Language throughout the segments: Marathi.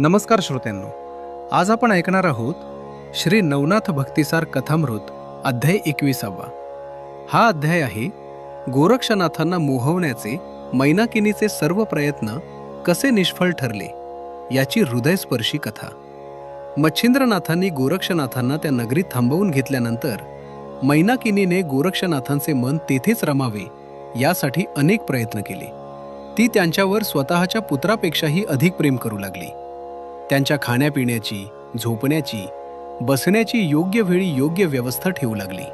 नमस्कार श्रोत्यांनो. आज आपण ऐकणार आहोत श्री नवनाथ भक्तिसार कथामृत अध्याय एकविसावा. हा अध्याय आहे गोरक्षनाथांना मोहवण्याचे मैनाकिनीचे सर्व प्रयत्न कसे निष्फळ ठरले याची हृदयस्पर्शी कथा. मच्छिंद्रनाथांनी गोरक्षनाथांना त्या नगरीत थांबवून घेतल्यानंतर मैनाकिनीने गोरक्षनाथांचे मन तेथेच रमावे यासाठी अनेक प्रयत्न केले. ती त्यांच्यावर स्वतःच्या पुत्रापेक्षाही अधिक प्रेम करू लागली. त्यांच्या खाण्यापिण्याची झोपण्याची बसण्याची योग्य वेळी योग्य व्यवस्था ठेवू लागली.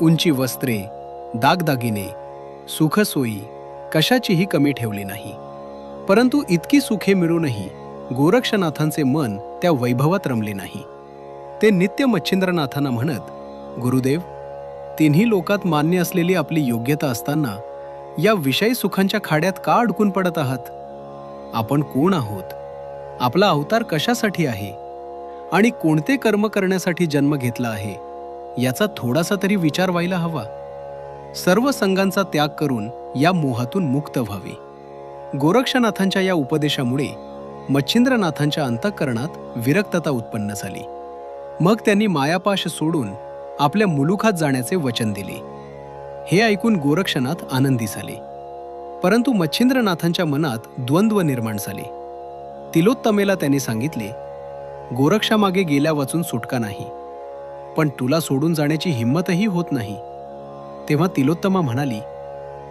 उंची वस्त्रे दागदागिने सुखसोयी कशाचीही कमी ठेवली नाही. परंतु इतकी सुखे मिळूनही गोरक्षनाथांचे मन त्या वैभवात रमले नाही. ते नित्य मच्छिंद्रनाथांना म्हणत गुरुदेव तिन्ही लोकात मान्य असलेली आपली योग्यता असताना या विषयी सुखांच्या खाड्यात का अडकून पडत आहात? आपण कोण आहोत? आपला अवतार कशासाठी आहे? आणि कोणते कर्म करण्यासाठी जन्म घेतला आहे? याचा थोडासा तरी विचार व्हायला हवा. सर्व संघांचा त्याग करून या मोहातून मुक्त व्हावे. गोरक्षनाथांच्या या उपदेशामुळे मच्छिंद्रनाथांच्या अंतःकरणात विरक्तता उत्पन्न झाली. मग त्यांनी मायापाश सोडून आपल्या मुलुखात जाण्याचे वचन दिले. हे ऐकून गोरक्षनाथ आनंदी झाले. परंतु मच्छिंद्रनाथांच्या मनात द्वंद्व निर्माण झाले. तिलोत्तमेला त्यांनी सांगितले गोरक्षामागे गेल्या वाचून सुटका नाही पण तुला सोडून जाण्याची हिंमतही होत नाही. तेव्हा तिलोत्तमा म्हणाली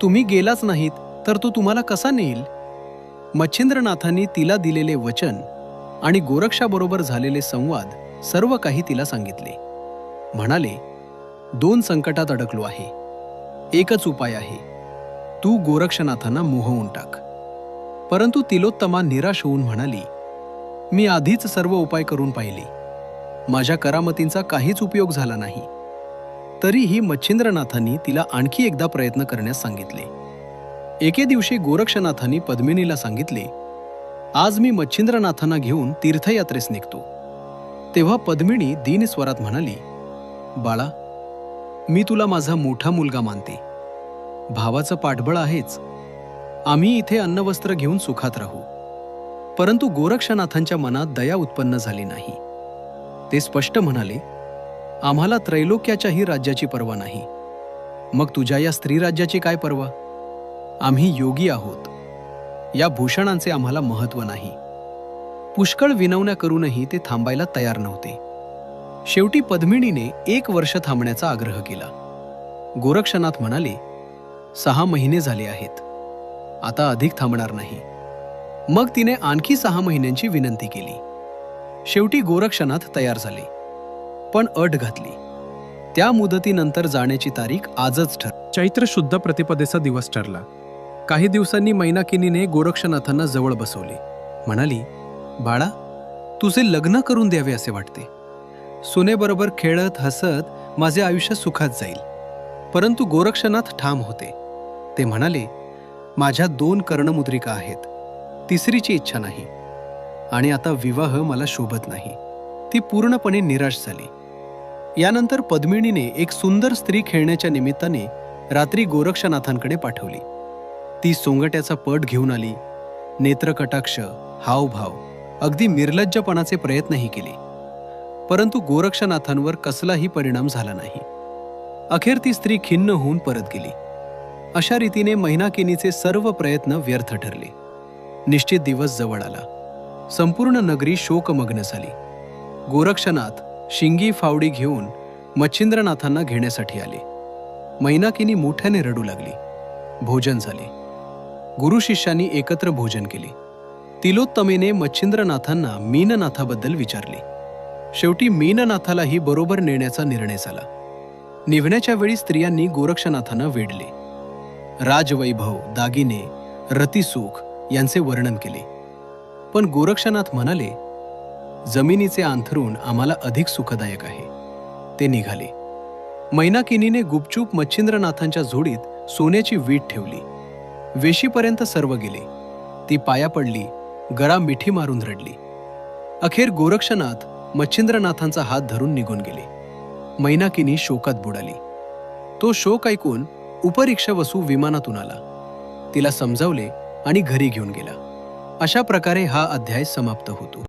तुम्ही गेलाच नाहीत तर तो तुम्हाला कसा नेईल? मच्छिंद्रनाथांनी तिला दिलेले वचन आणि गोरक्षाबरोबर झालेले संवाद सर्व काही तिला सांगितले. म्हणाले दोन संकटात अडकलो आहे. एकच उपाय आहे. तू गोरक्षनाथांना मोहवून टाक. परंतु तिलोत्तमा निराश होऊन म्हणाली मी आधीच सर्व उपाय करून पाहिले. माझ्या करामतींचा काहीच उपयोग झाला नाही. तरीही मच्छिंद्रनाथांनी तिला आणखी एकदा प्रयत्न करण्यास सांगितले. एके दिवशी गोरक्षनाथांनी पद्मिनीला सांगितले आज मी मच्छिंद्रनाथांना घेऊन तीर्थयात्रेस निघतो. तेव्हा पद्मिनी दीन स्वरात म्हणाली बाळा मी तुला माझा मोठा मुलगा मानते. भावाचं पाठबळ आहेच. आम्ही इथे अन्नवस्त्र घेऊन सुखात राहू. परंतु गोरक्षनाथांच्या मनात दया उत्पन्न झाली नाही. ते स्पष्ट म्हणाले आम्हाला त्रैलोक्याच्याही राज्याची पर्वा नाही. मग तुझ्या या स्त्री राज्याची काय पर्वा? आम्ही योगी आहोत. या भूषणांचे आम्हाला महत्त्व नाही. पुष्कळ विनवण्या करूनही ते थांबायला तयार नव्हते. शेवटी पद्मिणीने एक वर्ष थांबण्याचा आग्रह केला. गोरक्षनाथ म्हणाले सहा महिने झाले आहेत. आता अधिक थांबणार नाही. मग तिने आणखी सहा महिन्यांची विनंती केली. शेवटी गोरक्षनाथ तयार झाले. पण अट घातली. त्या मुदतीनंतर जाण्याची तारीख आजच ठर चैत्र शुद्ध प्रतिपदेचा दिवस ठरला. काही दिवसांनी मैनाकिनीने गोरक्षनाथांना जवळ बसवले. म्हणाली बाळा तुझे लग्न करून द्यावे असे वाटते. सुनेबरोबर खेळत हसत माझे आयुष्य सुखात जाईल. परंतु गोरक्षनाथ ठाम होते. ते म्हणाले माझ्या दोन कर्णमुद्रिका आहेत. तिसरीची इच्छा नाही. आणि आता विवाह मला शोभत नाही. ती पूर्णपणे निराश झाली. यानंतर पद्मिणीने एक सुंदर स्त्री खेळण्याच्या निमित्ताने रात्री गोरक्षनाथांकडे पाठवली. ती सोंगट्याचा पट घेऊन आली. नेत्रकटाक्ष हावभाव अगदी निर्लज्जपणाचे प्रयत्नही केले. परंतु गोरक्षनाथांवर कसलाही परिणाम झाला नाही. अखेर ती स्त्री खिन्न होऊन परत गेली. अशा रीतीने मैनाकिनीचे सर्व प्रयत्न व्यर्थ ठरले. निश्चित दिवस जवळ आला. संपूर्ण नगरी शोकमग्न झाली. गोरक्षनाथ शिंगी फावडी घेऊन मच्छिंद्रनाथांना घेण्यासाठी आले. मैनाकिनी मोठ्याने रडू लागली. भोजन झाले. गुरु शिष्यांनी एकत्र भोजन केले. तिलोत्तमेने मच्छिंद्रनाथांना मीननाथाबद्दल विचारले. शेवटी मीननाथालाही बरोबर नेण्याचा निर्णय झाला. निघण्याच्या वेळी स्त्रियांनी गोरक्षनाथांना वेढले. राजवैभव दागिने रतिसुख यांचे वर्णन केले. पण गोरक्षनाथ म्हणाले जमिनीचे अंथरून आम्हाला अधिक सुखदायक आहे. ते निघाले. मैनाकिनीने गुपचूप मच्छिंद्रनाथांच्या झोडीत सोन्याची वीट ठेवली. वेशीपर्यंत सर्व गेले. ती पाया पडली गरा मिठी मारून रडली. अखेर गोरक्षनाथ मच्छिंद्रनाथांचा हात धरून निघून गेले. मैनाकिनी शोकात बुडाली. तो शोक ऐकून उपरिक्षा वसू विमानातून आला. तिला समजावले आणि घरी घेऊन गेला. अशा प्रकारे हा अध्याय समाप्त होतो.